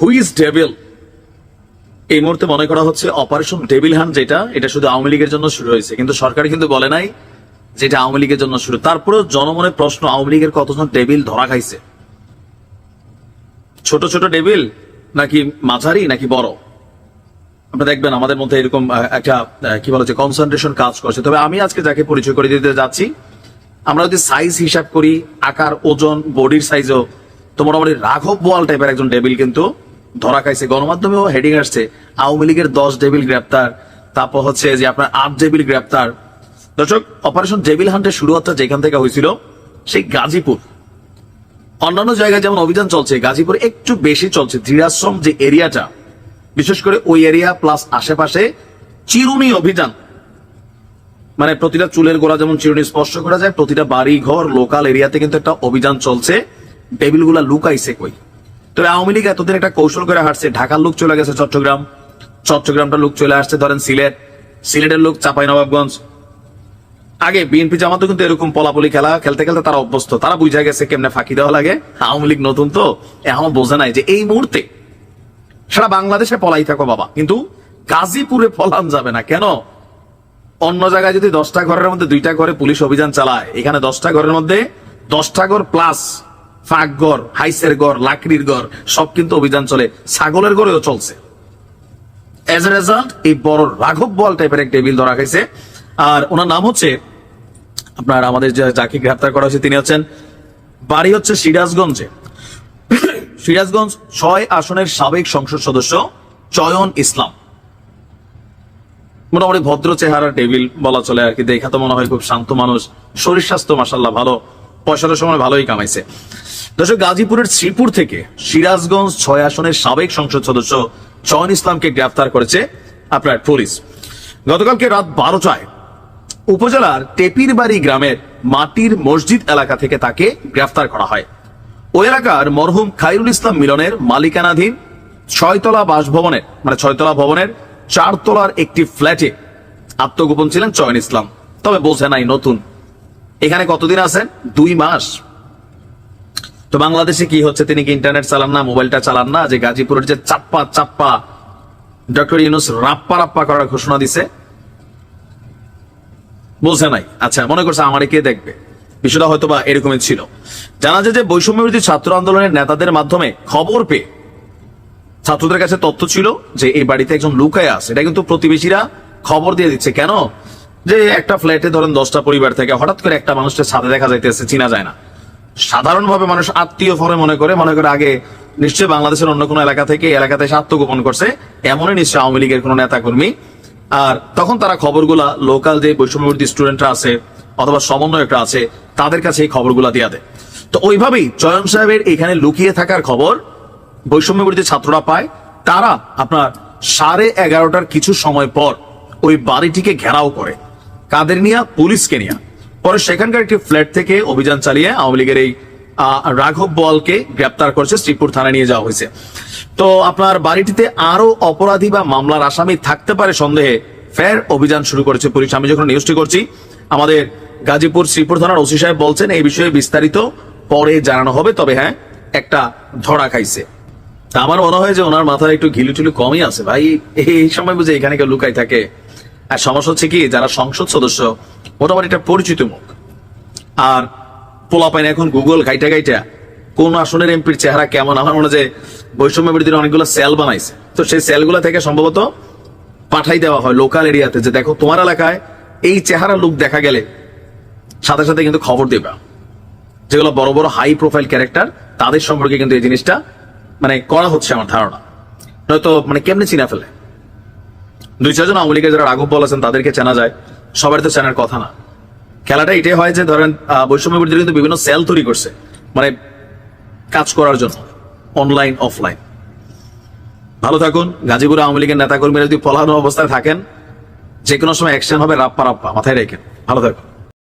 Hui is devil এই মুহূর্তে মনে করা হচ্ছে অপারেশন ডেভিল হান যেটা, এটা শুধু আওয়ামী লীগের জন্য শুরু হয়েছে। কিন্তু সরকার কিন্তু বলে নাই যেটা আওয়ামী লীগের জন্য শুরু। তারপরেও জনমনে প্রশ্ন, আওয়ামী লীগের কতজন ডেভিল ধরা খাইছে? ছোট ছোট ডেভিল নাকি মাঝারি নাকি বড়? আপনারা দেখবেন আমাদের মধ্যে এরকম একটা কি বলা যায় কনসেন্ট্রেশন কাজ করছে। তবে আমি আজকে যাকে পরিচয় করে দিতে যাচ্ছি, আমরা যদি সাইজ হিসাব করি, আকার, ওজন বডির সাইজও তো মোটামুটি রাঘব বোয়াল টাইপের একজন ডেবিল কিন্তু ধরা খাইছে গণমাধ্যমেও হেডিং আসছে, আওয়ামী লীগের দশ ডেবিল গ্রেপ্তার, তারপর হচ্ছে যে আপনার আট ডেবিল গ্রেপ্তার। দর্শক অপারেশন ডেবিল হান্টের শুরু হচ্ছে যেখান থেকে হয়েছিল, সেই গাজীপুর। অন্যান্য জায়গায় যেমন অভিযান চলছে, গাজীপুর একটু বেশি চলছে, ধীরাশ্রম যে এরিয়াটা, বিশেষ করে ওই এরিয়া প্লাস আশেপাশে চিরুনি অভিযান। মানে প্রতিটা চুলের গোড়া যেমন চিরুনি স্পর্শ করা যায়, প্রতিটা বাড়ি ঘর লোকাল এরিয়াতে কিন্তু একটা অভিযান চলছে। টেবিলগুলা লুকাইছে কই? তবে আওয়ামী লীগ এতদিন একটা কৌশল করে হাঁটছে। ঢাকার লোক চলে গেছে চট্টগ্রাম। চট্টগ্রামটা লোক চলে আসছে, ধরেন সিলেট। সিলেটের লোক চাপাই নবাবগঞ্জ আগে বিএনপি জামাতও কিন্তু এরকম পলাপলি খেলা, খেলতে খেলতে তারা অভ্যস্ত। তারা বুঝা গেছে কেমনে ফাঁকি দেওয়া লাগে। আওয়ামী লীগ নতুন তো এখন বোঝে নাই যে এই মুহূর্তে সারা বাংলাদেশে পলাই থাকো বাবা। কিন্তু গাজীপুরে পলান যাবে না। কেন? অন্য জায়গায় যদি দশটা ঘরের মধ্যে দুইটা ঘরে পুলিশ অভিযান চালায়, এখানে দশটা ঘরের মধ্যে দশটা ঘর প্লাস ফাঁক ঘর, হাইসের ঘর, লাকড়ির ঘর, সব কিন্তু অভিযান চলে। ছাগলের ঘরেও চলছে। এজ এ রেজাল্ট এই বড় রাঘব বল টাইপের এক টেবিল ধরা খাইছে আর ওনার নাম হচ্ছে, আপনার আমাদের যে যাকে গ্রেপ্তার করা হয়েছে তিনি হচ্ছেন, বাড়ি হচ্ছে সিরাজগঞ্জে। সিরাজগঞ্জ ছয় আসনের সাবেক সংসদ সদস্য চয়ন ইসলাম। মোটামুটি ভদ্র চেহারা টেবিল বলা চলে আর কি। দেখা তো মনে হয় খুব শান্ত মানুষ। শরীর স্বাস্থ্য মাসাল্লাহ ভালো। পয়সাটা সময় ভালোই কামাইছে। দর্শক, গাজীপুরের শ্রীপুর থেকে সিরাজগঞ্জ ছয় আসনের সাবেক সংসদ সদস্য চয়ন ইসলামকে গ্রেফতার করেছে আপনার পুলিশ। গতকালকে রাত বারোটায় উপজেলার টেপিরবাড়ি গ্রামের মাটির মসজিদ এলাকা থেকে তাকে গ্রেফতার করা হয়। ওই এলাকার মরহুম খাইরুল ইসলাম মিলনের মালিকানাধীন ছয়তলা বাসভবনের মানে ছয়তলা ভবনের চারতলার একটি ফ্ল্যাটে আত্মগোপন ছিলেন চয়ন ইসলাম। তবে বোঝে নাই নতুন এখানে কতদিন আছেন? দুই মাস। তো বাংলাদেশে কি হচ্ছে? তিনি কি ইন্টারনেট চালান না, মোবাইলটা চালান না? যে গাজীপুরের যে চাপ্পা চাপ্পা ডক্টর ইউনুস রাপ্পা রাপ্পা করার ঘোষণা দিছে। বোঝে নাই। আচ্ছা মনে করছে আমারে কে দেখবে? বিষয়টা হয়তো বা এরকমই ছিল। জানা যায় যে বৈষম্য বিরোধী ছাত্র আন্দোলনের নেতাদের মাধ্যমে খবর পেয়ে ছাত্রদের কাছে তথ্য ছিল যে এই বাড়িতে একজন লুকায় আছে। এটা কিন্তু প্রতিবেশীরা খবর দিয়ে দিচ্ছে। কেন? যে একটা ফ্ল্যাটে ধরেন দশটা পরিবার থেকে হঠাৎ করে একটা মানুষের সাথে দেখা যাইতেছে, চিনা যায় না। সাধারণভাবে মানুষ আত্মীয় ফরে মনে করে মনে করে আগে নিশ্চয়ই বাংলাদেশের অন্য কোনো এলাকা থেকে এলাকাতে এসে আত্মগোপন করছে, এমনই নিশ্চয়ই আওয়ামী লীগের কোনো নেতা কর্মী আর তখন তারা খবরগুলা লোকাল যে বৈষম্যবর্তী স্টুডেন্টরা আছে অথবা সমন্বয়করা আছে, তাদের কাছে এই খবরগুলা দিয়া দেয়। তো ওইভাবেই চয়ন সাহেবের এখানে লুকিয়ে থাকার খবর বৈষম্যবর্তী ছাত্ররা পায়। তারা আপনার সাড়ে এগারোটার কিছু সময় পর ওই বাড়িটিকে ঘেরাও করে। কাদের নিয়ে? পুলিশকে নিয়ে। পরে সেখানকার একটি ফ্ল্যাট থেকে অভিযান চালিয়ে আওয়ামী লীগের এই রাঘব বলকে গ্রেপ্তার করছে, শ্রীপুর থানায় নিয়ে যাওয়া হয়েছে। তো আপনার বাড়িটিতে আরও অপরাধী বা মামলার আসামি থাকতে পারে সন্দেহে ফের অভিযান শুরু করেছে পুলিশ। আমি যখন নিউজটি করছি, আমাদের গাজীপুর শ্রীপুর থানার ওসি সাহেব বলছেন, এই বিষয়ে বিস্তারিত পরে জানানো হবে, তবে হ্যাঁ একটা ধরা খাইছে। আমার মনে হয় যে ওনার মাথায় একটু ঘিলু টিলু কমই আছে। ভাই, এই সময় বুঝে এখানে কেউ লুকাই থাকে। আর সমস্যা হচ্ছে কি, যারা সংসদ সদস্য, মোটামুটি একটা পরিচিত মুখ। আর পোলা পাইন এখন গুগল গাইটা গাইটা, কোন আসনের এমপির চেহারা কেমন? আমার মনে যে বৈষম্য বিরোধীর অনেকগুলো সেল বানাইছে। তো সেই সেলগুলো থেকে সম্ভবত পাঠাই দেওয়া হয় লোকাল এরিয়াতে যে দেখো তোমার এলাকায় এই চেহারা লুক দেখা গেলে সাথে সাথে কিন্তু খবর দেবা। যেগুলো বড় বড় হাই প্রোফাইল ক্যারেক্টার তাদের সম্পর্কে কিন্তু এই জিনিসটা মানে করা হচ্ছে আমার ধারণা। নয়তো মানে কেমনে চিনা ফেলে? দুই চারজন আওয়ামী লীগের যারা রাঘব বল আছেন, তাদেরকে চেনা যায়। সবার তো চেনার কথা না। খেলাটা এটাই হয় যে, ধরেন বৈষম্য কিন্তু বিভিন্ন সেল তৈরি করছে। মানে কাজ করার জন্য অনলাইন অফলাইন ভালো থাকুন। গাজীপুর আওয়ামী লীগের নেতাকর্মীরা যদি পলানো অবস্থায় থাকেন যে কোনো সময় অ্যাকশন হবে রাপ্পা রাপ্পা মাথায় রেখে ভালো থাকুন।